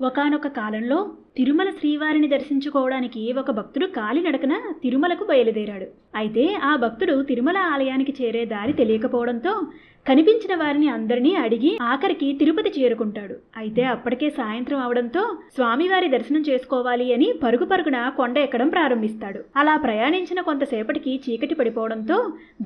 ఒకానొక కాలంలో తిరుమల శ్రీవారిని దర్శించుకోవడానికి ఒక భక్తుడు కాలినడకన తిరుమలకు బయలుదేరాడు. అయితే ఆ భక్తుడు తిరుమల ఆలయానికి చేరే దారి తెలియకపోవడంతో కనిపించిన వారిని అందరినీ అడిగి ఆఖరికి తిరుపతి చేరుకుంటాడు. అయితే అప్పటికే సాయంత్రం అవడంతో స్వామివారి దర్శనం చేసుకోవాలి అని పరుగు పరుగున కొండ ఎక్కడం ప్రారంభిస్తాడు. అలా ప్రయాణించిన కొంతసేపటికి చీకటి పడిపోవడంతో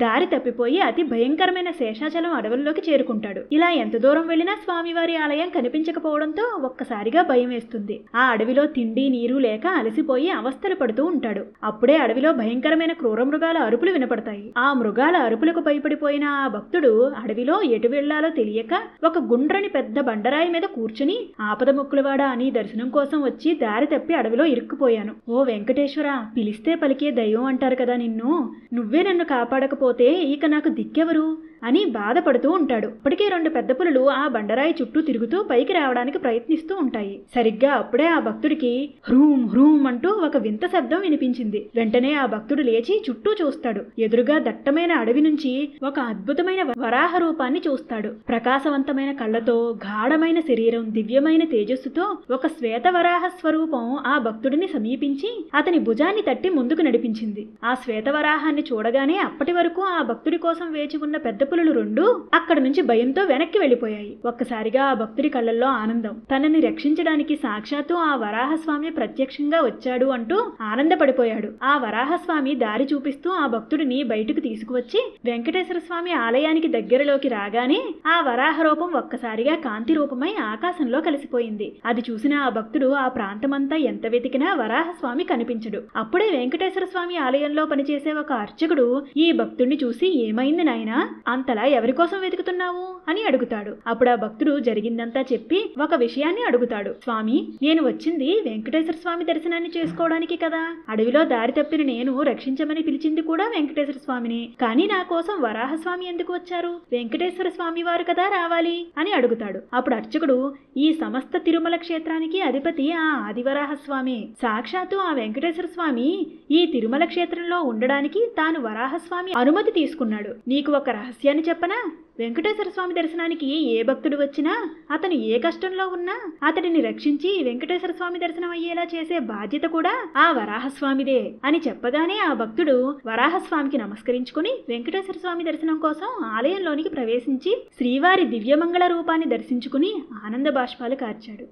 దారి తప్పిపోయి అతి భయంకరమైన శేషాచలం అడవుల్లోకి చేరుకుంటాడు. ఇలా ఎంత దూరం వెళ్ళినా స్వామివారి ఆలయం కనిపించకపోవడంతో ఒక్కసారిగా భయం వేస్తుంది. ఆ అడవిలో తిండి నీరు లేక అలసిపోయి అవస్థలు పడుతూ ఉంటాడు. అప్పుడే అడవిలో భయంకరమైన క్రూర మృగాల అరుపులు వినపడతాయి. ఆ మృగాల అరుపులకు భయపడిపోయిన ఆ భక్తుడు అడవిలో ఎటు వెళ్ళాలో తెలియక ఒక గుండ్రని పెద్ద బండరాయి మీద కూర్చుని ఆపద ముక్కులవాడ అని దర్శనం కోసం వచ్చి దారి తప్పి అడవిలో ఇరుక్కుపోయాను. ఓ వెంకటేశ్వర పిలిస్తే పలికే దైవం అంటారు కదా నిన్ను. నువ్వే నన్ను కాపాడకపోతే ఇక నాకు దిక్కెవరు? అని బాధపడుతూ ఉంటాడు. ఇప్పటికే రెండు పెద్ద పులులు ఆ బండరాయి చుట్టూ తిరుగుతూ పైకి రావడానికి ప్రయత్నిస్తూ ఉంటాయి. సరిగ్గా అప్పుడే ఆ భక్తుడికి హ్రూమ్ హ్రూమ్ అంటూ ఒక వింత శబ్దం వినిపించింది. వెంటనే ఆ భక్తుడు లేచి చుట్టూ చూస్తాడు. ఎదురుగా దట్టమైన అడవి నుంచి ఒక అద్భుతమైన వరాహ రూపాన్ని చూస్తాడు. ప్రకాశవంతమైన కళ్ళతో గాఢమైన శరీరం దివ్యమైన తేజస్సుతో ఒక శ్వేత వరాహ స్వరూపం ఆ భక్తుడిని సమీపించి అతని భుజాన్ని తట్టి ముందుకు నడిపించింది. ఆ శ్వేత వరాహాన్ని చూడగానే అప్పటి వరకు ఆ భక్తుడి కోసం వేచి ఉన్న పెద్ద పులులు రెండు అక్కడ నుంచి భయంతో వెనక్కి వెళ్ళిపోయాయి. ఒక్కసారిగా ఆ భక్తుడి కళ్ళల్లో ఆనందం. తనని రక్షించడానికి సాక్షాత్తు ఆ వరాహస్వామి ప్రత్యక్షంగా వచ్చాడు అంటూ ఆనందపడిపోయాడు. ఆ వరాహస్వామి దారి చూపిస్తూ ఆ భక్తుడిని బయటకు తీసుకువచ్చి వెంకటేశ్వర స్వామి ఆలయానికి దగ్గరలోకి రాగానే ఆ వరాహ రూపం ఒక్కసారిగా కాంతి రూపమై ఆకాశంలో కలిసిపోయింది. అది చూసిన ఆ భక్తుడు ఆ ప్రాంతమంతా ఎంత వెతికినా వరాహస్వామి కనిపించడు. అప్పుడే వెంకటేశ్వర స్వామి ఆలయంలో పనిచేసే ఒక అర్చకుడు ఈ భక్తుడిని చూసి ఏమైంది నాయనా? అంతలా ఎవరి కోసం వెతుకుతున్నావు? అని అడుగుతాడు. అప్పుడు ఆ భక్తుడు జరిగిందంతా చెప్పి ఒక విషయాన్ని అడుగుతాడు. స్వామి నేను వచ్చింది వెంకటేశ్వర స్వామి దర్శనాన్ని చేసుకోవడానికి కదా. అడవిలో దారి తప్పిన నేను రక్షించమని పిలిచింది కూడా వెంకటేశ్వర స్వామిని. కానీ నా కోసం వరాహస్వామి ఎందుకు వచ్చారు? వెంకటేశ్వర స్వామి వారు కదా రావాలి? అని అడుగుతాడు. అప్పుడు అర్చకుడు ఈ సమస్త తిరుమల క్షేత్రానికి అధిపతి ఆ ఆదివరాహస్వామి. సాక్షాత్తు ఆ వెంకటేశ్వర స్వామి ఈ తిరుమల క్షేత్రంలో ఉండడానికి తాను వరాహస్వామి అనుమతి తీసుకున్నాడు. నీకు ఒక రహస్యం రహస్యాన్ని చెప్పనా? వెంకటేశ్వర స్వామి దర్శనానికి ఏ భక్తుడు వచ్చినా అతను ఏ కష్టంలో ఉన్నా అతడిని రక్షించి వెంకటేశ్వర స్వామి దర్శనం అయ్యేలా చేసే బాధ్యత కూడా ఆ వరాహస్వామిదే అని చెప్పగానే ఆ భక్తుడు వరాహస్వామికి నమస్కరించుకుని వెంకటేశ్వర స్వామి దర్శనం కోసం ఆలయంలోనికి ప్రవేశించి శ్రీవారి దివ్యమంగళ రూపాన్ని దర్శించుకుని ఆనంద బాష్పాలు కార్చాడు.